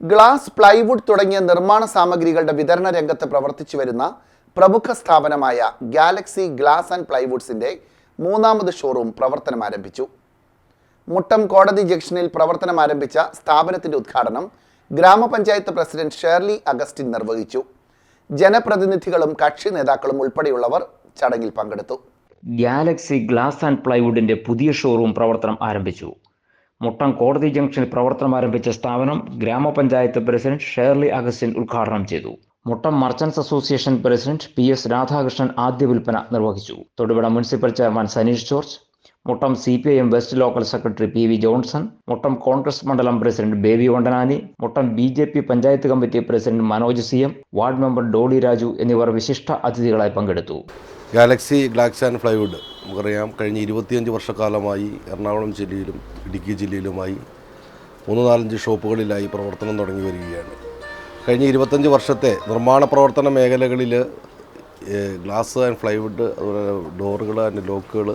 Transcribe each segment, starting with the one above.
Glass plywood തുടങ്ങിയ നിർമ്മാണ സാമഗ്രികളുടെ വിതരണ രംഗത്ത് പ്രവർത്തിച്ചു വരുന്ന പ്രമുഖ സ്ഥാപനമായ ഗാലക്സി ഗ്ലാസ് ആൻഡ് പ്ലൈവുഡ്സിന്റെ മൂന്നാമത് ഷോറൂം പ്രവർത്തനം ആരംഭിച്ചു. മുട്ടം കോടതി ജംഗ്ഷനിൽ പ്രവർത്തനം ആരംഭിച്ച സ്ഥാപനത്തിന്റെ ഉദ്ഘാടനം ഗ്രാമപഞ്ചായത്ത് പ്രസിഡന്റ് ഷേർലി അഗസ്റ്റിൻ നിർവഹിച്ചു. ജനപ്രതിനിധികളും കക്ഷി നേതാക്കളും ഉൾപ്പെടെയുള്ളവർ ചടങ്ങിൽ പങ്കെടുത്തു. ഗാലക്സി ഗ്ലാസ് ആൻഡ് പ്ലൈവുഡിന്റെ പുതിയ ഷോറൂം പ്രവർത്തനം ആരംഭിച്ചു. മുട്ടം കോടതി ജംഗ്ഷനിൽ പ്രവർത്തനം ആരംഭിച്ച സ്ഥാപനം ഗ്രാമപഞ്ചായത്ത് പ്രസിഡന്റ് ഷേർലി അഗസ്റ്റിൻ ഉദ്ഘാടനം ചെയ്തു. Muttom merchants association president P S Radhakrishnan ആദ്യ വിൽപ്പന നിർവഹിച്ചു. Thodupuzha municipal chairman Saneesh George Muttom C P I M west local secretary P V Johnson Muttom Congress മണ്ഡലം president Baby Vandanani Muttom B J P panchayat committee president Manoj C M ward member Dolly Raju എന്നിവർ വിശിഷ്ട അതിഥികളായി പങ്കെടുത്തു. Galaxy ഗ്ലാക്സ് and ഫ്ലൈവുഡ് നമുക്കറിയാം കഴിഞ്ഞ ഇരുപത്തിയഞ്ച് വർഷക്കാലമായി എറണാകുളം ജില്ലയിലും ഇടുക്കി ജില്ലയിലുമായി മൂന്ന് നാലഞ്ച് ഷോപ്പുകളിലായി പ്രവർത്തനം തുടങ്ങി വരികയാണ്. കഴിഞ്ഞ ഇരുപത്തഞ്ച് വർഷത്തെ നിർമ്മാണ പ്രവർത്തന മേഖലകളിൽ ഗ്ലാസ് ആൻഡ് ഫ്ലൈവുഡ് അതുപോലെ ഡോറുകൾ ആൻഡ് ലോക്കുകൾ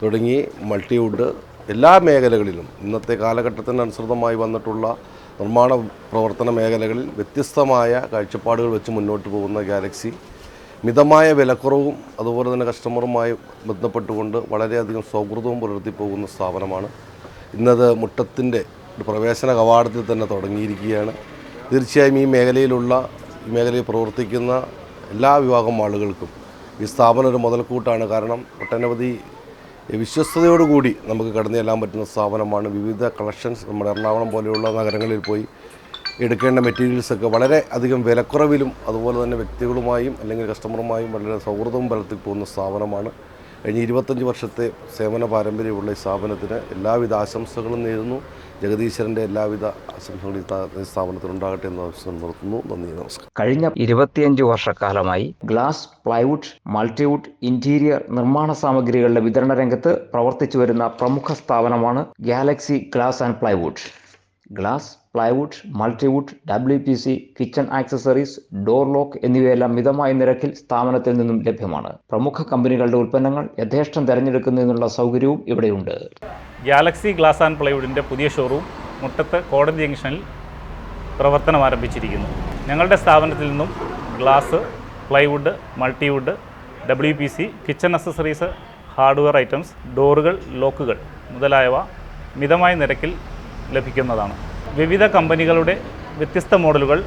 തുടങ്ങി മൾട്ടിവുഡ് എല്ലാ മേഖലകളിലും ഇന്നത്തെ കാലഘട്ടത്തിനനുസൃതമായി വന്നിട്ടുള്ള നിർമ്മാണ പ്രവർത്തന മേഖലകളിൽ വ്യത്യസ്തമായ കാഴ്ചപ്പാടുകൾ വെച്ച് മുന്നോട്ട് പോകുന്ന ഗാലക്സി. മിതമായ വിലക്കുറവും അതുപോലെ തന്നെ കസ്റ്റമറുമായി ബന്ധപ്പെട്ടുകൊണ്ട് വളരെയധികം സൗഹൃദവും പുലർത്തി പോകുന്ന സ്ഥാപനമാണ്. ഇന്നത് മുട്ടത്തിന്റെ പ്രവേശന കവാടത്തിൽ തന്നെ തുടങ്ങിയിരിക്കുകയാണ്. തീർച്ചയായും ഈ മേഖലയിലുള്ള ഈ മേഖലയിൽ പ്രവർത്തിക്കുന്ന എല്ലാ വിഭാഗം ആളുകൾക്കും ഈ സ്ഥാപനം ഒരു മുതൽക്കൂട്ടാണ്. കാരണം ഒട്ടനവധി വിശ്വസ്തയോടുകൂടി നമുക്ക് കടന്നു ചെല്ലാൻ പറ്റുന്ന സ്ഥാപനമാണ് വിവിധ കളക്ഷൻസ് നമ്മുടെ എറണാകുളം പോലെയുള്ള നഗരങ്ങളിൽ പോയി എടുക്കേണ്ട മെറ്റീരിയൽസൊക്കെ വളരെ അധികം വിലക്കുറവിലും അതുപോലെ തന്നെ വ്യക്തികളുമായും അല്ലെങ്കിൽ കസ്റ്റമറുമായും വളരെ സൗഹൃദവും പുലർത്തി പോകുന്ന സ്ഥാപനമാണ്. കഴിഞ്ഞ ഇരുപത്തഞ്ച് വർഷത്തെ സേവന പാരമ്പര്യമുള്ള ഈ സ്ഥാപനത്തിന് എല്ലാവിധ ആശംസകളും നേരുന്നു. ജഗദീശ്വരന്റെ എല്ലാവിധ ആശംസകളും ഈ സ്ഥാ- ഈ സ്ഥാപനത്തിനുണ്ടാകട്ടെ എന്ന് ആവശ്യം നിർത്തുന്നു. നന്ദി നമസ്കാരം. കഴിഞ്ഞ ഇരുപത്തിയഞ്ച് വർഷക്കാലമായി ഗ്ലാസ് പ്ലൈവുഡ് മൾട്ടിവുഡ് ഇന്റീരിയർ നിർമ്മാണ സാമഗ്രികളുടെ വിതരണ രംഗത്ത് പ്രവർത്തിച്ചു വരുന്ന പ്രമുഖ സ്ഥാപനമാണ് Galaxy glass and plywood. Glass plywood multiwood W P C kitchen accessories door lock എന്നിവയെല്ലാം മിതമായ നിരക്കിൽ സ്ഥാപനത്തിൽ നിന്നും ലഭ്യമാണ്. പ്രമുഖ കമ്പനികളുടെ ഉൽപ്പന്നങ്ങൾ യഥേഷ്ടം തിരഞ്ഞെടുക്കുന്നതിനുള്ള സൗകര്യവും ഇവിടെയുണ്ട്. ഗാലക്സി ഗ്ലാസ് ആൻഡ് പ്ലൈവുഡിന്റെ പുതിയ ഷോറൂം മുട്ടത്ത് കോടതി ജംഗ്ഷനിൽ പ്രവർത്തനം ആരംഭിച്ചിരിക്കുന്നു. ഞങ്ങളുടെ സ്ഥാപനത്തിൽ നിന്നും glass plywood multiwood W P C kitchen accessories hardware items ഡോറുകൾ ലോക്കുകൾ മുതലായവ മിതമായ നിരക്കിൽ ലഭിക്കുന്നതാണ്. വിവിധ കമ്പനികളുടെ വ്യത്യസ്ത മോഡലുകൾ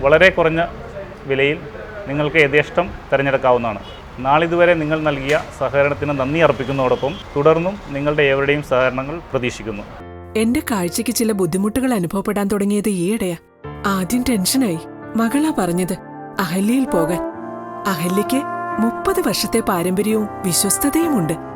വളരെ കുറഞ്ഞ വിലയിൽ നിങ്ങൾക്ക് യഥേഷ്ടം തിരഞ്ഞെടുക്കാവുന്നതാണ്. നാളിതുവരെ നിങ്ങൾ നൽകിയ സഹകരണത്തിന് നന്ദി അർപ്പിക്കുന്നതോടൊപ്പം തുടർന്നും നിങ്ങളുടെ ഏവരുടെയും സഹകരണങ്ങൾ പ്രതീക്ഷിക്കുന്നു. എന്റെ കാഴ്ചയ്ക്ക് ചില ബുദ്ധിമുട്ടുകൾ അനുഭവപ്പെടാൻ തുടങ്ങിയത് ഈയിടെയാ. ആദ്യം ടെൻഷനായി. മകളാ പറഞ്ഞത് അഹല്യയിൽ പോകാൻ. അഹല്യയ്ക്ക് മുപ്പത് വർഷത്തെ പാരമ്പര്യവും വിശ്വസ്തതയുമുണ്ട്.